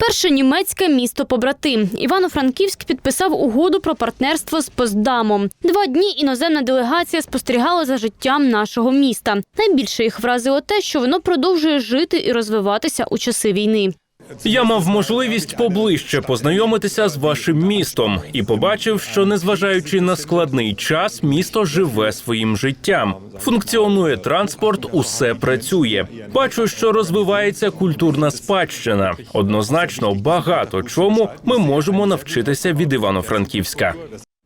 Перше німецьке місто побратим. Івано-Франківськ підписав угоду про партнерство з Поздамом. Два дні іноземна делегація спостерігала за життям нашого міста. Найбільше їх вразило те, що воно продовжує жити і розвиватися у часи війни. Я мав можливість поближче познайомитися з вашим містом і побачив, що незважаючи на складний час, місто живе своїм життям. Функціонує транспорт, усе працює. Бачу, що розвивається культурна спадщина. Однозначно, багато чому ми можемо навчитися від Івано-Франківська.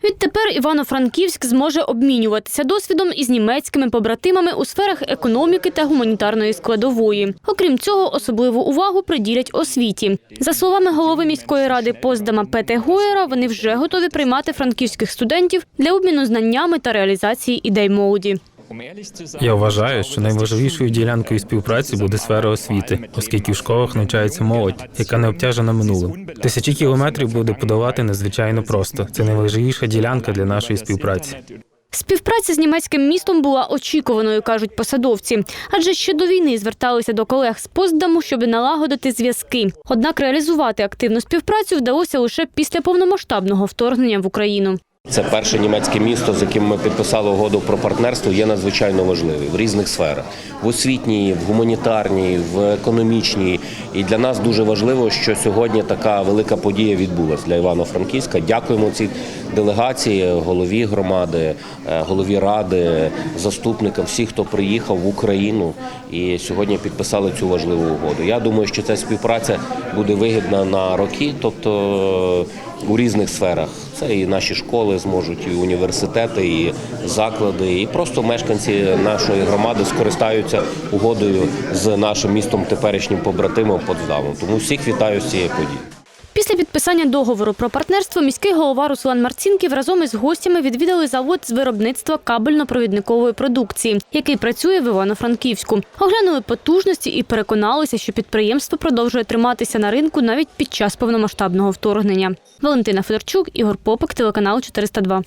Відтепер Івано-Франківськ зможе обмінюватися досвідом із німецькими побратимами у сферах економіки та гуманітарної складової. Окрім цього, особливу увагу приділять освіті. За словами голови міської ради Поздама Пете Гоєра, вони вже готові приймати франківських студентів для обміну знаннями та реалізації ідей молоді. Я вважаю, що найважливішою ділянкою співпраці буде сфера освіти, оскільки в школах навчається молодь, яка не обтяжена минулим. Тисячі кілометрів буде подолати надзвичайно просто. Це найважливіша ділянка для нашої співпраці. Співпраця з німецьким містом була очікуваною, кажуть посадовці, адже ще до війни зверталися до колег з Поздаму, щоб налагодити зв'язки. Однак реалізувати активну співпрацю вдалося лише після повномасштабного вторгнення в Україну. Це перше німецьке місто, з яким ми підписали угоду про партнерство, є надзвичайно важливий в різних сферах: в освітній, в гуманітарній, в економічній. І для нас дуже важливо, що сьогодні така велика подія відбулася для Івано-Франківська. Дякуємо цій делегації, голові громади, е, голові ради, заступникам, всіх, хто приїхав в Україну і сьогодні підписали цю важливу угоду. Я думаю, що ця співпраця буде вигідна на роки, тобто у різних сферах. Це і наші школи зможуть, і університети, і заклади, і просто мешканці нашої громади скористаються угодою з нашим містом теперішнім побратимом Потсдамом. Тому всіх вітаю з цієї події. Після підписання договору про партнерство міський голова Руслан Марцінків разом із гостями відвідали завод з виробництва кабельно-провідникової продукції, який працює в Івано-Франківську. Оглянули потужності і переконалися, що підприємство продовжує триматися на ринку навіть під час повномасштабного вторгнення. Валентина Федорчук, Ігор Попик, телеканал 402.